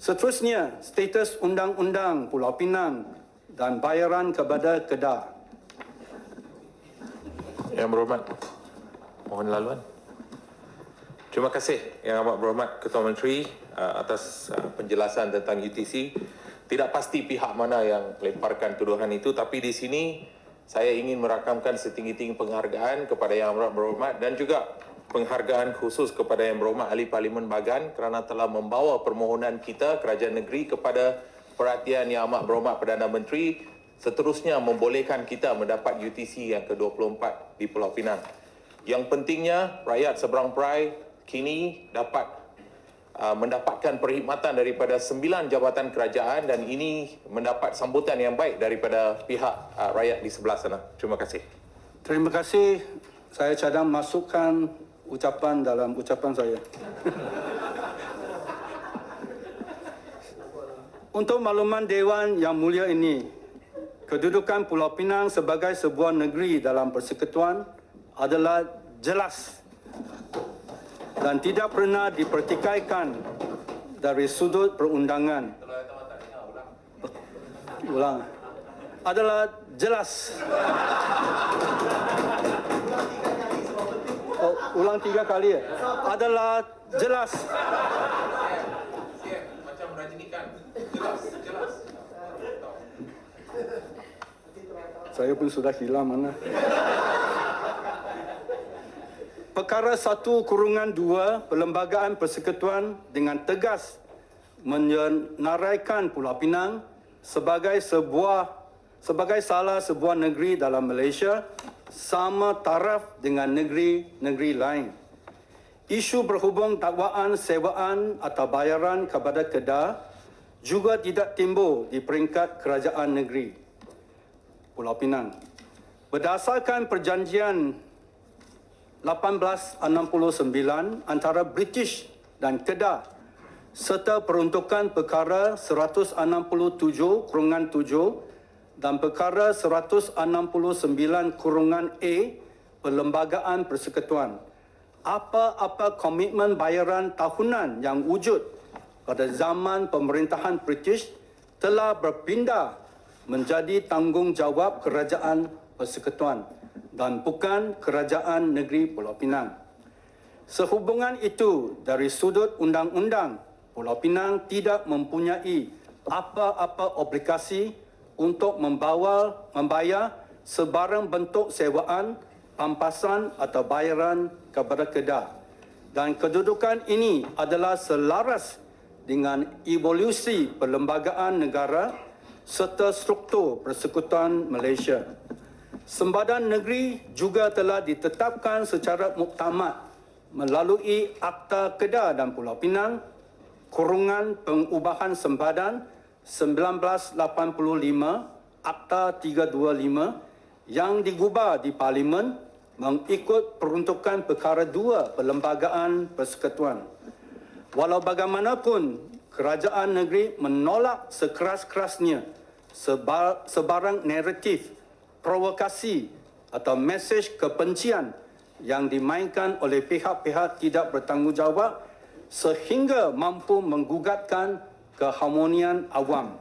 Seterusnya, status Undang-Undang Pulau Pinang dan bayaran kepada Kedah. Yang berhormat, mohon laluan. Terima kasih Yang Amat Berhormat Ketua Menteri uh, atas uh, penjelasan tentang UTC. Tidak pasti pihak mana yang lemparkan tuduhan itu tapi di sini saya ingin merakamkan setinggi-tinggi penghargaan kepada Yang Amat Berhormat dan juga penghargaan khusus kepada Yang Berhormat Ahli Parlimen Bagan kerana telah membawa permohonan kita kerajaan negeri kepada perhatian Yang Amat Berhormat Perdana Menteri seterusnya membolehkan kita mendapat UTC yang ke-24 di Pulau Pinang. Yang pentingnya rakyat seberang perai kini dapat uh, mendapatkan perkhidmatan daripada sembilan jabatan kerajaan dan ini mendapat sambutan yang baik daripada pihak uh, rakyat di sebelah sana. Terima kasih. Terima kasih. Saya cadang masukkan ucapan dalam ucapan saya. Untuk makluman Dewan Yang Mulia ini, kedudukan Pulau Pinang sebagai sebuah negeri dalam persekutuan adalah jelas dan tidak pernah dipertikaikan dari sudut perundangan. Ulang. Adalah jelas. Ulang tiga kali? Adalah jelas. Macam rajinikan. Jelas, jelas. Saya pun sudah hilang mana. Perkara satu kurungan dua Perlembagaan Persekutuan dengan tegas menyenaraikan Pulau Pinang sebagai sebuah sebagai salah sebuah negeri dalam Malaysia sama taraf dengan negeri-negeri lain. Isu berhubung dakwaan sewaan atau bayaran kepada Kedah juga tidak timbul di peringkat kerajaan negeri Pulau Pinang. Berdasarkan perjanjian 1869 antara British dan Kedah serta peruntukan perkara 167 kurungan 7 dan perkara 169 kurungan A Perlembagaan Persekutuan. Apa-apa komitmen bayaran tahunan yang wujud pada zaman pemerintahan British telah berpindah menjadi tanggungjawab kerajaan persekutuan dan bukan kerajaan negeri Pulau Pinang. Sehubungan itu dari sudut undang-undang Pulau Pinang tidak mempunyai apa-apa obligasi untuk membawa membayar sebarang bentuk sewaan, pampasan atau bayaran kepada Kedah. Dan kedudukan ini adalah selaras dengan evolusi perlembagaan negara serta struktur persekutuan Malaysia. Sembadan negeri juga telah ditetapkan secara muktamad melalui Akta Kedah dan Pulau Pinang, kurungan pengubahan sembadan 1985, Akta 325 yang digubah di Parlimen mengikut peruntukan perkara dua Perlembagaan Persekutuan. Walau bagaimanapun, kerajaan negeri menolak sekeras-kerasnya sebar, sebarang naratif, provokasi atau mesej kebencian yang dimainkan oleh pihak-pihak tidak bertanggungjawab sehingga mampu menggugatkan keharmonian awam.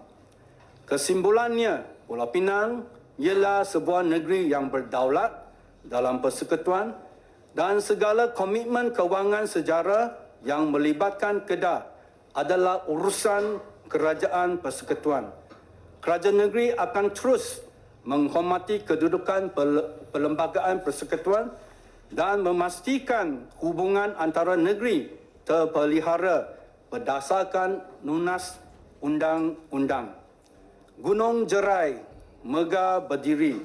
Kesimpulannya, Pulau Pinang ialah sebuah negeri yang berdaulat dalam persekutuan dan segala komitmen kewangan sejarah yang melibatkan Kedah adalah urusan kerajaan persekutuan. Kerajaan negeri akan terus menghormati kedudukan perlembagaan persekutuan dan memastikan hubungan antara negeri terpelihara berdasarkan nunas undang-undang. Gunung Jerai megah berdiri.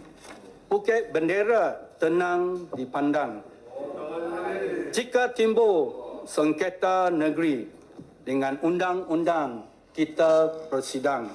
Bukit Bendera tenang dipandang. Jika timbul sengketa negeri dengan undang-undang kita bersidang.